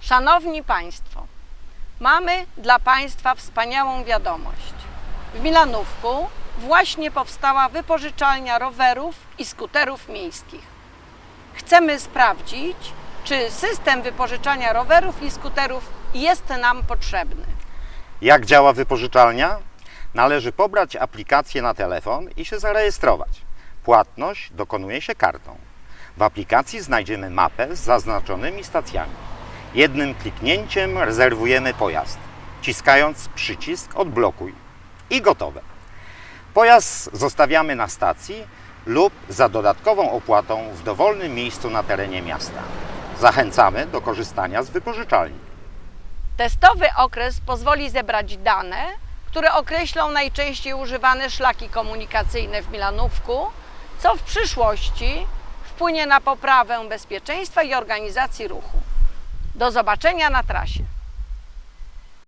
Szanowni Państwo, mamy dla Państwa wspaniałą wiadomość. W Milanówku właśnie powstała wypożyczalnia rowerów i skuterów miejskich. Chcemy sprawdzić, czy system wypożyczania rowerów i skuterów jest nam potrzebny. Jak działa wypożyczalnia? Należy pobrać aplikację na telefon i się zarejestrować. Płatność dokonuje się kartą. W aplikacji znajdziemy mapę z zaznaczonymi stacjami. Jednym kliknięciem rezerwujemy pojazd, ciskając przycisk odblokuj i gotowe. Pojazd zostawiamy na stacji lub za dodatkową opłatą w dowolnym miejscu na terenie miasta. Zachęcamy do korzystania z wypożyczalni. Testowy okres pozwoli zebrać dane, które określą najczęściej używane szlaki komunikacyjne w Milanówku, co w przyszłości wpłynie na poprawę bezpieczeństwa i organizacji ruchu. Do zobaczenia na trasie.